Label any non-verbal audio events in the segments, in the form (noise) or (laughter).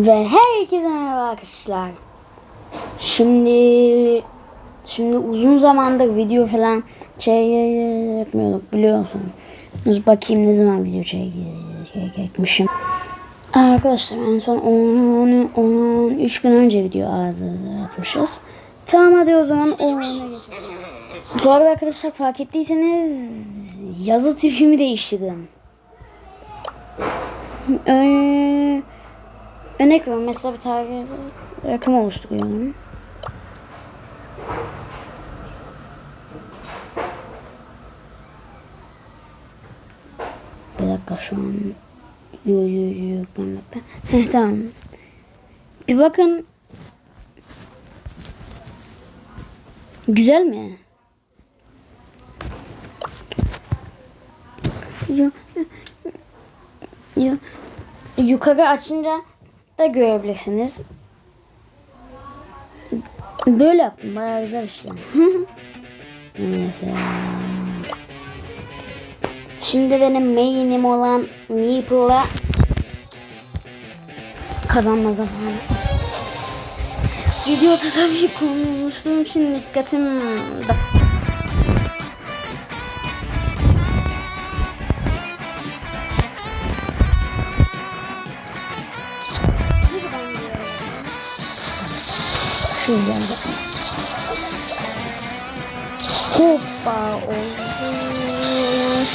Ve herkese merhaba arkadaşlar. Şimdi şimdi uzun zamandır video falan çekmiyorduk biliyorsunuz. Bakayım ne zaman video çek- çekmişim. Arkadaşlar en son 10, 10, 13 gün önce video atmışız. Tamam hadi o zaman. Bu arada arkadaşlar fark ettiyseniz yazı tipimi değiştirdim. Ee, örnek veriyorum mesela bir tane rakam oluşturuyorum. Bir dakika şu an yu yüklenmekte. (laughs) Heh tamam. Bir bakın. Güzel mi? Yu- yu- yukarı açınca da görebilirsiniz. Böyle yaptım. Bayağı güzel işte. (laughs) Mesela. Şimdi benim main'im olan Meeple'la kazanma zamanı. Videoda tabii konuştuğum için dikkatim Şu geldi. Hoppa oldu.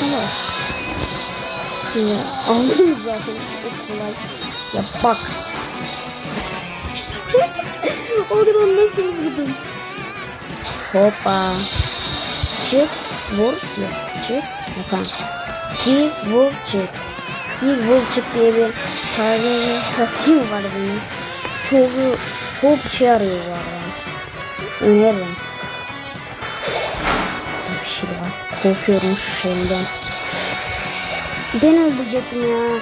Bak. Ya aldınız zaten. O kolay. Ya bak. (laughs) Oradan nasıl vurdum? Hoppa. Çık, vur, yok. Çık, yapan. Gir, vur, çık. Gir, vur, çık diye bir tane satayım var benim. Çok, çok işe yarıyor bu arada. Öneririm. Şurada bir şey var. Korkuyorum şu şeyden. Ben öldürecektim ya.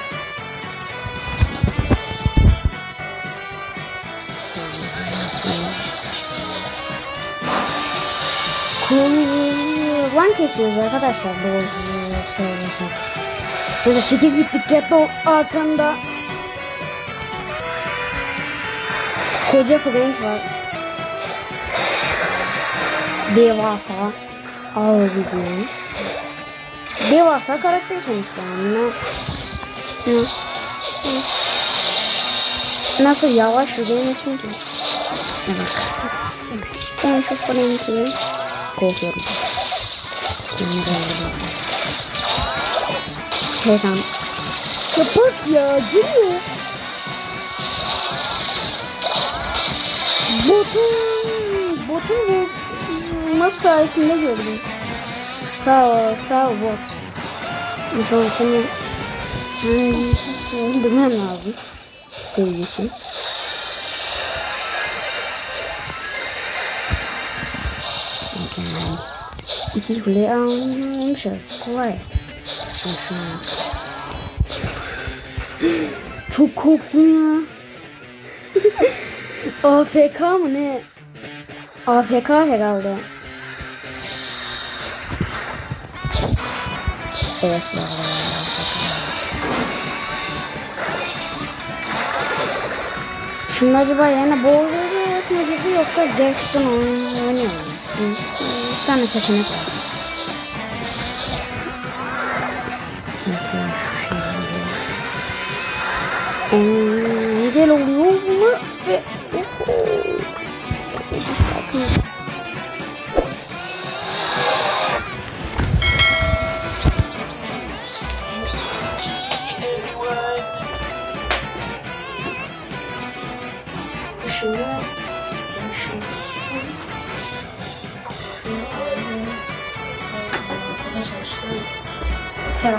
Kurban kesiyoruz arkadaşlar bu story'si. Böyle 8 bit dikkatli ol Koca Frank var. Devasa. Ağır bir Devasa karakter sonuçta. Ne? Nasıl yavaş yürüyemesin ki? Evet. Ben şu Frank'i korkuyorum. Ya bak ya geliyor. Botun, botun bu mas sayesinde gördüm. Sağ ol, sağ ol bot. An seni öldürmem lazım. Senin için. Mükemmel. İki kule almışız. Kolay. (gasps) Çok korktum ya. (laughs) AFK mı ne? AFK herhalde. Evet bu. Şimdi acaba yine boğuluyor mu gibi yoksa gerçekten oynuyor mu? Bir tane seçenek var. Bakın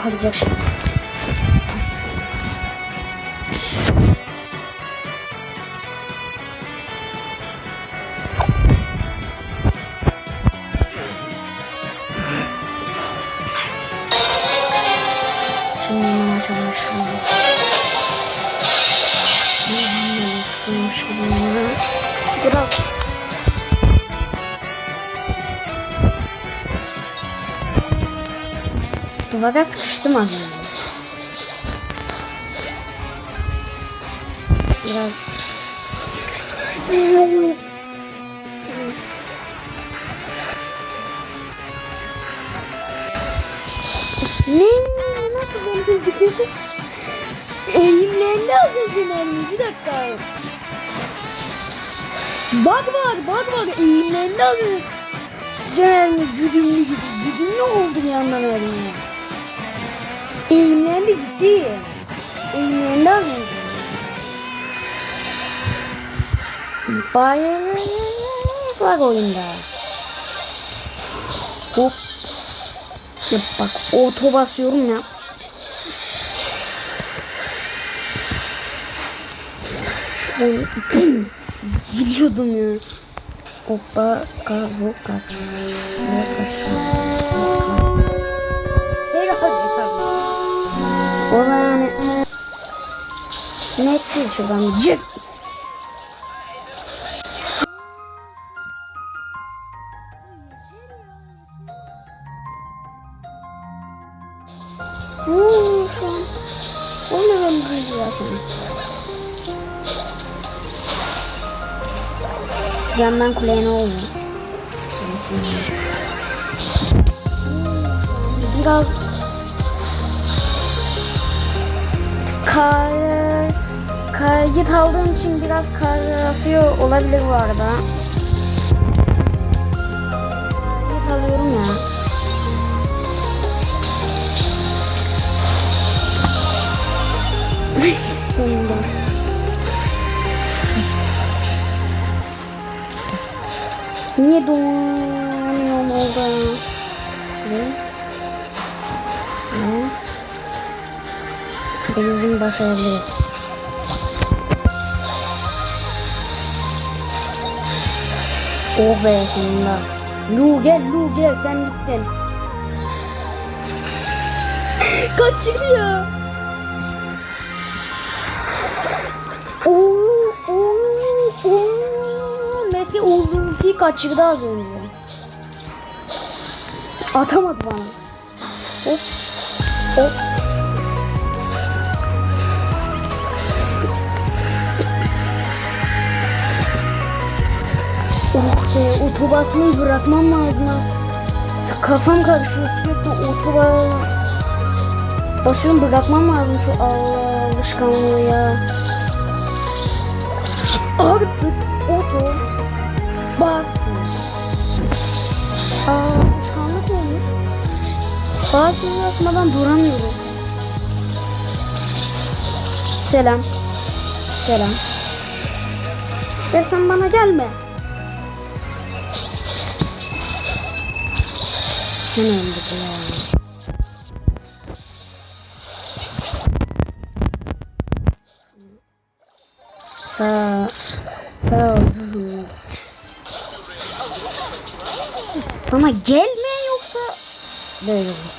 Ferahlayacak şimdi. Yine maça başlıyoruz. Biraz Duvara sıkıştım az önce. biraz ne? Nasıl döndü bitirdi? Eğimlendi az önce mermi. Bir dakika. Bug var, bug var. Eğimlendi az önce. Mermi güdümlü gibi. Güdümlü oldu bir anda mermi. Eğimlendi az önce. Bayağı var oyunda. Hop. Ya bak oto basıyorum ya. (clears throat) Gidiyordum ya. Hoppa kavu kaç. Ne net değil şuradan. Cız. Oo, şu an. O ne ben bunu zaten. Camdan kuleye ne oluyor? Biraz kayıt aldığım için biraz kar asıyor olabilir bu arada. Kayıt alıyorum ya. Sonunda. Niye donuyorum orada? Ne? Ne? Biz bunu başarabiliriz. Oh be. Lu gel Lu gel sen bittin. Kaçırdı ya. Oo, oo, oo. Mete ulti kaçırdı az önce. Atamadı bana. Hop. Hop. Oh be oto basmayı bırakmam lazım. Kafam karışıyor sürekli otoba basıyorum bırakmam lazım şu Allah alışkanlığı ya. Artık oto bas. Aa utanlık olmuş. Bazı basmadan duramıyorum. Selam. Selam. İstersen bana gelme. Sen öldü ya. Sağ sağ ol. Ama gelme yoksa böyle olur.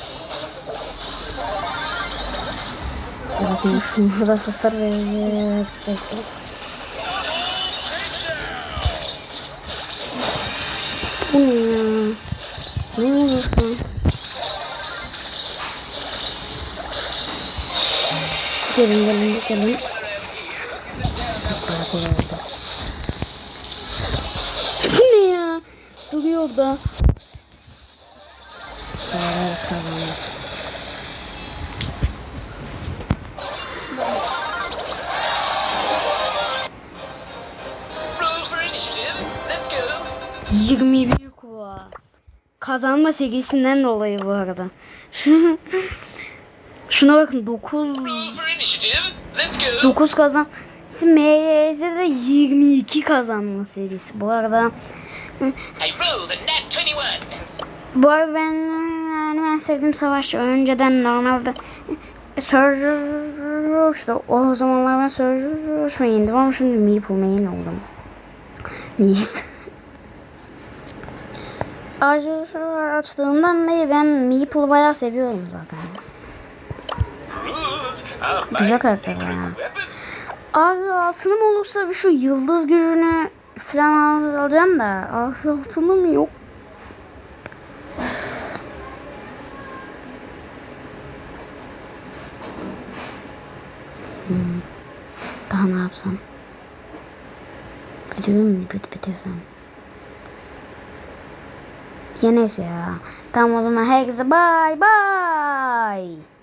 Bakın şunlara hasar verecek. Bu ne ya? Gelin gelin gelin. Bu ne ya? Duruyor orada. Go. 21 kuva. Kazanma serisinden dolayı bu arada. Şuna bakın 9 Roll for initiative. Let's go. 9 kazan. MYS'de de 22 kazanma serisi. Bu arada I rolled a nat 21. bu arada ben yani ben sevdiğim savaşçı önceden normalde Surge'da o zamanlar ben Surge main'dim ama şimdi Meeple main oldum. Niyeyse. Archer açtığımdan beri ben Meeple'ı bayağı seviyorum zaten. Güzel karakter ya. weapon. Abi altınım olursa bir şu yıldız gücünü falan alacağım da altınım yok. Hmm. Daha ne yapsam? Videoyu mu bit bitirsem? Ya neyse ya. Tamam o zaman herkese bay bay.